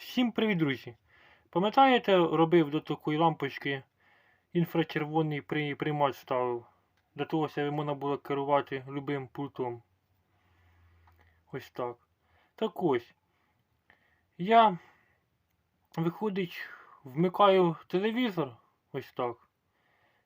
Всім привіт, друзі! Пам'ятаєте, робив до такої лампочки інфрачервоний при- приймач ставив? Для того, щоб можна було керувати любим пультом. Ось так. Так ось. Я, виходить, вмикаю телевізор, ось так.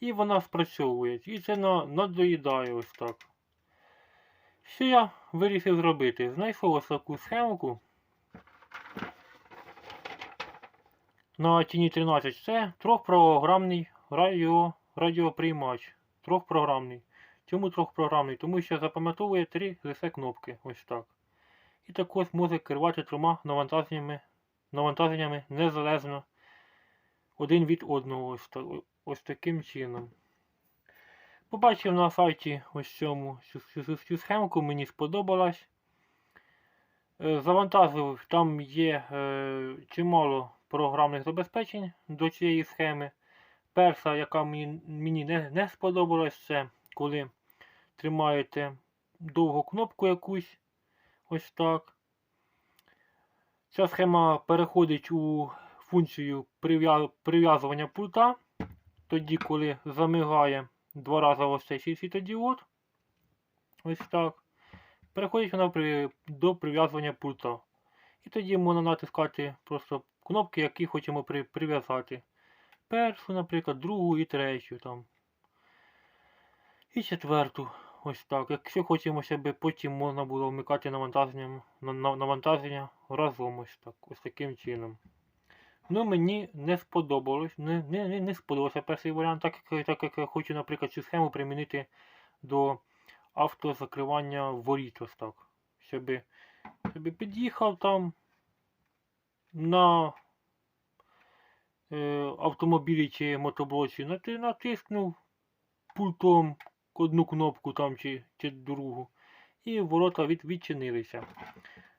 І вона спрацьовує. І це на, надоїдає ось так. Що я вирішив зробити? Знайшов ось таку схемку. На тіні 13 це трьохпрограмний радіо, радіоприймач. Трьохпрограмний. Чому трьохпрограмний? Тому що запам'ятовує три лише кнопки. Ось так. І також може керувати трьома навантаженнями, навантаженнями незалежно один від одного. Ось, ось таким чином. Побачив на сайті ось цьому цю, цю, цю схемку, мені сподобалась. Е, Завантажив, там є е, чимало програмних забезпечень до цієї схеми. Перша, яка мені, мені не, не сподобалась, це коли тримаєте довгу кнопку якусь. Ось так. Ця схема переходить у функцію прив'язування пульта. Тоді, коли замигає два рази ось цей світодіод. Ось так. Переходить вона при, до прив'язування пульта. І тоді можна натискати просто кнопки, які хочемо при, прив'язати. Першу, наприклад, другу і третю там. І четверту. Ось так. Якщо хочемо, щоб потім можна було вмикати навантаження, на- на- навантаження разом ось так. Ось таким чином. Ну, мені не сподобалось. Не, не, не, не сподобався перший варіант, так як, так як я хочу, наприклад, цю схему примінити до автозакривання воріт ось так. Щоб, щоб під'їхав там на е, автомобілі чи мотоблоці, нати- натиснув пультом одну кнопку там чи, чи другу. І ворота від, відчинилися.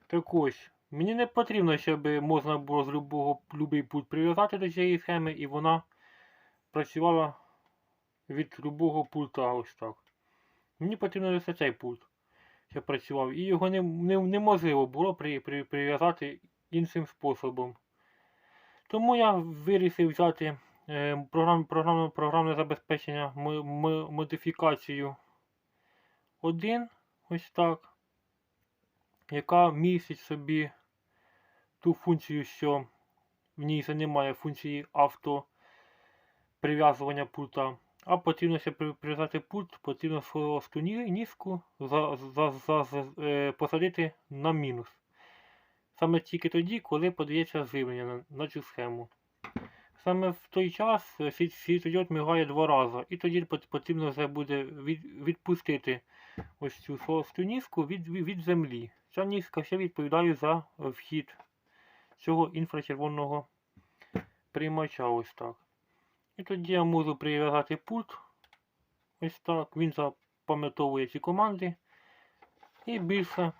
Так ось, мені не потрібно, щоб можна було з любого любий пульт прив'язати до цієї схеми, і вона працювала від любого пульта ось так. Мені потрібно лише цей пульт, щоб працював. І його не, не, неможливо було при, при, прив'язати іншим способом. Тому я вирішив взяти е, програм, програмне, програмне забезпечення мо- мо- модифікацію 1, ось так, яка містить собі ту функцію, що в ній вже немає функції авто прив'язування пульта. А потрібно ще прив'язати пульт, потрібно свою ні- нізку за, за, за, за, е, посадити на мінус. Саме тільки тоді, коли подається живлення на, цю схему. Саме в той час е, світ- світлодіод мигає два рази, і тоді потрібно вже буде відпустити ось цю состу нізку від, від, від землі. Ця нізка ще відповідає за е, вхід цього інфрачервоного приймача ось так. І тоді я можу прив'язати пульт. Ось так. Він запам'ятовує ці команди. І більше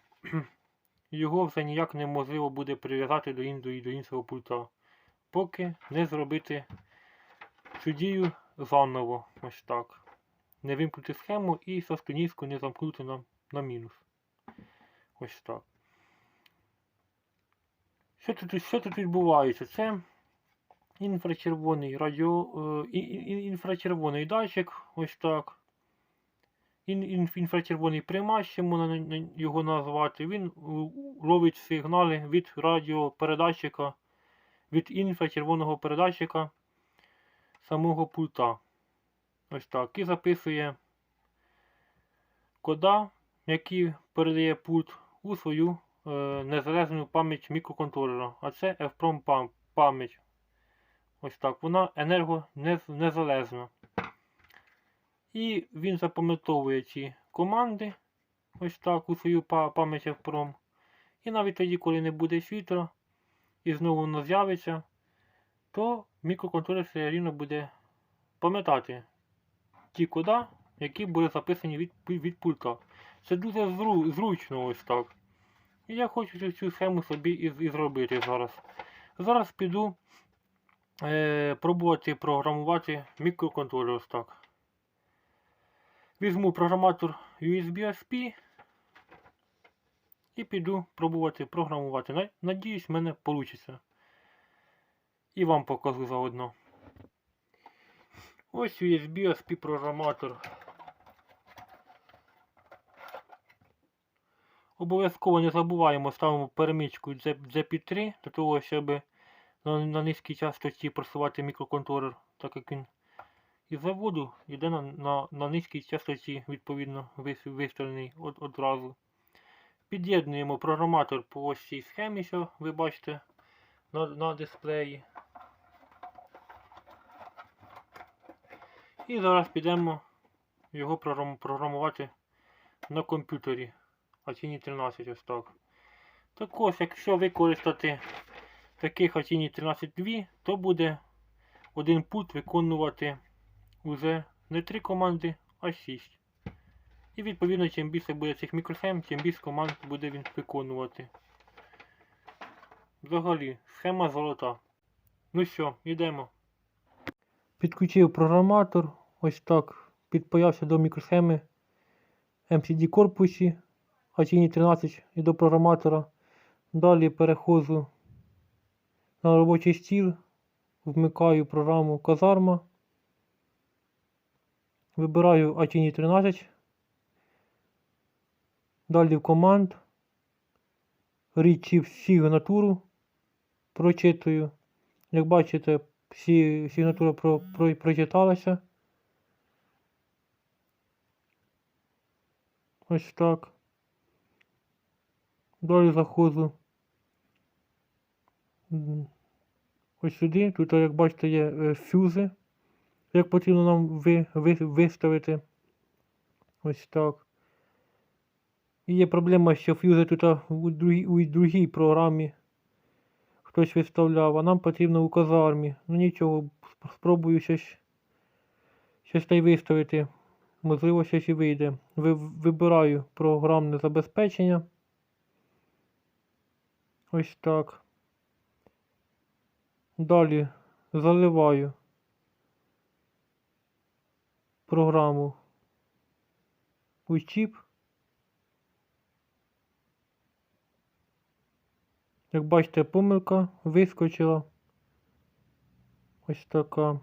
його вже ніяк неможливо буде прив'язати до, ін- до, іншого пульта. Поки не зробити цю дію заново. Ось так. Не вимкнути схему і сосконізку не замкнути на, на мінус. Ось так. Що тут, що тут відбувається? Це інфрачервоний радіо, е, інфрачервоний датчик, ось так. Ін, інф- інфрачервоний приймач, можна на- на його назвати. Він е, ловить сигнали від радіопередатчика, від інфрачервоного передатчика самого пульта. Ось так. І записує кода, які передає пульт у свою е, незалежну пам'ять мікроконтролера. А це EFPROM пам- пам'ять. Ось так. Вона енергонезалежна. І він запам'ятовує ці команди. Ось так у свою па- пам'ять EFPROM. І навіть тоді, коли не буде світла, і знову воно з'явиться, то мікроконтролер все рівно буде пам'ятати ті кода, які були записані від, від пульта. Це дуже зру- зручно ось так. І я хочу цю схему собі і, і зробити зараз. Зараз піду е, пробувати програмувати мікроконтролер ось так. Візьму програматор USB-SP і піду пробувати програмувати. Надіюсь, в мене вийде. І вам покажу заодно. Ось USB SP програматор. Обов'язково не забуваємо, ставимо перемичку ZP3 для того, щоб на низькій частоті просувати мікроконтролер, так як він із заводу йде на, на, на низькій частоті, відповідно, виставлений од, одразу. Під'єднуємо програматор по ось цій схемі, що ви бачите на, на дисплеї. І зараз підемо його програм- програмувати на комп'ютері. Атіні 13 ось так. Також, якщо використати таких Атіні 13.2, то буде один пульт виконувати уже не 3 команди, а 6. І відповідно, чим більше буде цих мікросхем, тим більше команд буде він виконувати. Взагалі, схема золота. Ну що, йдемо. Підключив програматор, ось так, підпаявся до мікросхеми MCD корпусі Атіні 13 і до програматора. Далі переходжу на робочий стіл, вмикаю програму Казарма. Вибираю Атіні 13. Далі в команд. Річів сигнатуру прочитую. Як бачите, всі сигнатура про, про, прочиталася. Ось так. Далі заходжу. Ось сюди. Тут, як бачите, є е, фюзи. Як потрібно нам ви, ви, виставити. Ось так. І є проблема, що фюзи тут у другій, у другій програмі хтось виставляв, а нам потрібно у казармі. Ну нічого, спробую щось, щось та й виставити. Можливо, щось і вийде. Ви, вибираю програмне забезпечення. Ось так. Далі заливаю програму у чіп. Як бачите, помилка вискочила. Ось така.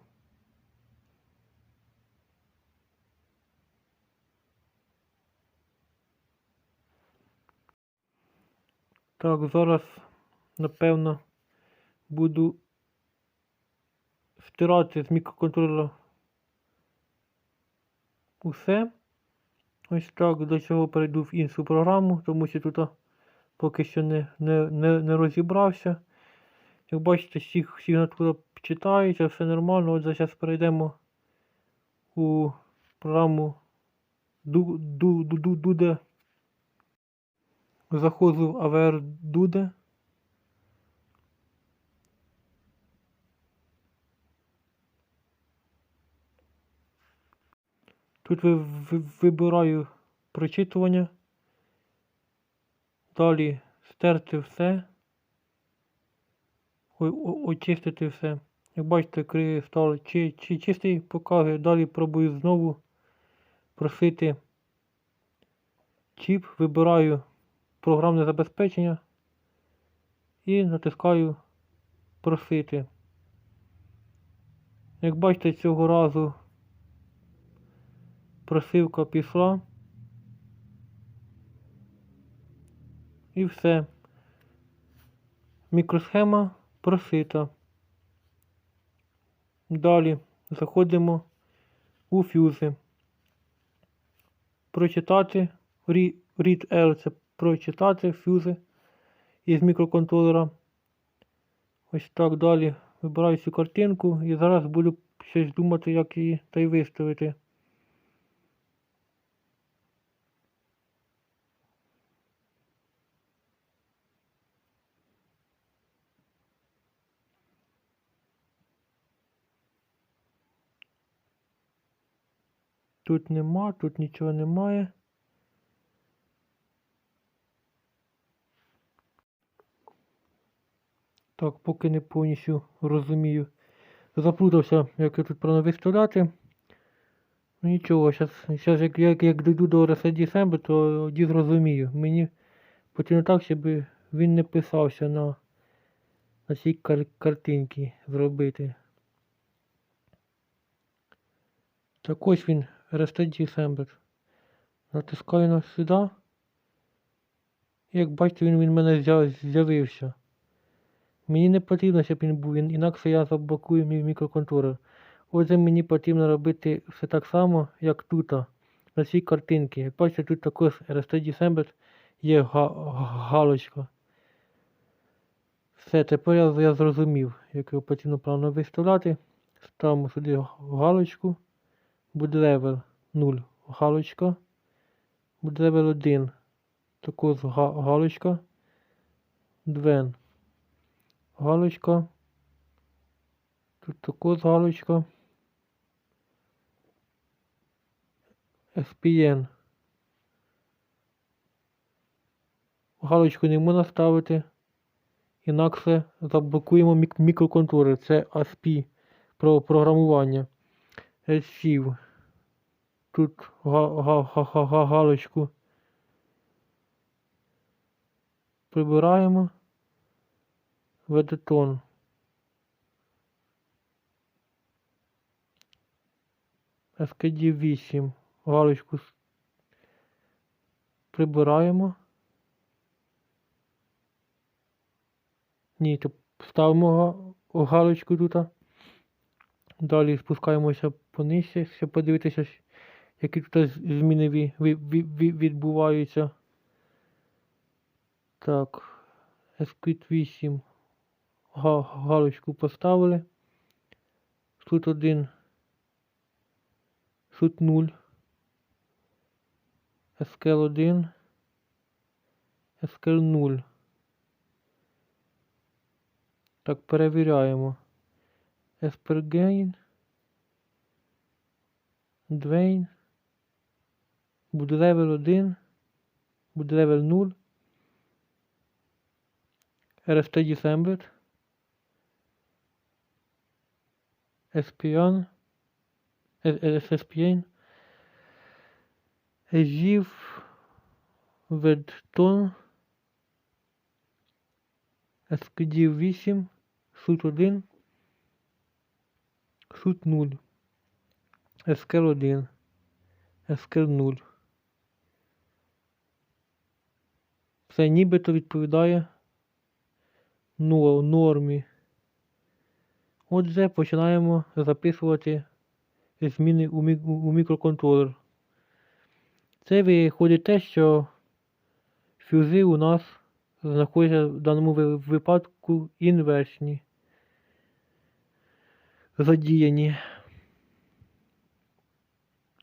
Так, зараз, напевно, буду стирати з мікроконтролера усе. Ось так, до цього перейду в іншу програму, тому що тут поки що не, не, не, не розібрався. Як бачите, всіх сигнатура читається, все нормально. От зараз перейдемо у програму Ду- Ду- Ду- Ду- Дуде. Заходжу в AVR Дуде. Тут ви, ви- вибираю прочитування. Далі стерти все. Очистити все. Як бачите, кристал чи, чи чистий показує. Далі пробую знову просити чіп, вибираю програмне забезпечення і натискаю просити. Як бачите, цього разу просивка пішла. І все. Мікросхема просита. Далі заходимо у фюзи. Прочитати Re- Read L це прочитати фюзи із мікроконтролера. Ось так далі вибираю цю картинку і зараз буду щось думати, як її та й виставити. Тут нема, тут нічого немає. Так, поки не повністю розумію. Заплутався, як я тут правильно виставляти. Ну нічого, зараз як, як, як дійду до RSID себе, то тоді зрозумію. Мені потрібно так, щоб він не писався на на цій кар картинці зробити. Так ось він, RST December. Натискаю на сюди. Як бачите, він, він мене з'явився. Мені не потрібно, щоб він був, ін- інакше я заблокую мій мікроконтролер. Отже, мені потрібно робити все так само, як тут, на цій картинці. Як бачите, тут також RST December є га- галочка. Все, тепер я, я зрозумів, як його потрібно правильно виставляти. Ставимо сюди галочку. Буде левел 0 галочка. Буде левел 1. Також галочка. Двен. Галочка. Тут також галочка. SPN. Галочку не можна ставити. Інакше заблокуємо мік- мікроконтролер. Це ASP про програмування. Archive. Тут га- га- га- га- га- галочку прибираємо. Ведетон. SKD 8. Галочку прибираємо. Ні, то ставимо галочку тут. Далі спускаємося понижче, щоб подивитися, які тут зміни ві- ві- ві- ві- відбуваються. Так, SQT 8 га- галочку поставили. Тут один. Тут 0. SQL 1. SQL 0. Так, перевіряємо. Есперген. Двейн. Буде левел 1. Буде левел 0. RST December. SPN. SSPN. Ежів. Ведтон. SKD 8. Сут 1. Сут 0. SQL 1. SQL 0. Це нібито відповідає ну, нормі. Отже, починаємо записувати зміни у, мік- у мікроконтролер. Це виходить те, що фюзи у нас знаходяться в даному випадку інверсні. Задіяні.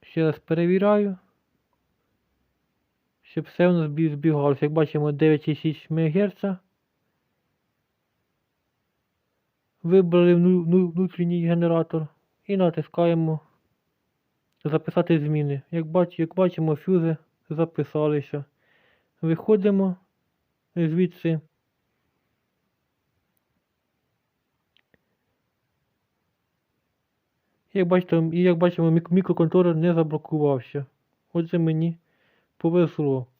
Ще раз перевіряю. Щоб все у нас збігалося. Як бачимо 9,6 МГц. Вибрали вну- вну- внутрішній генератор і натискаємо записати зміни. Як, як бачимо, фюзи записалися. Виходимо звідси. Як бачите, і як бачимо, мікроконтролер не заблокувався. Отже, мені 不부의 수.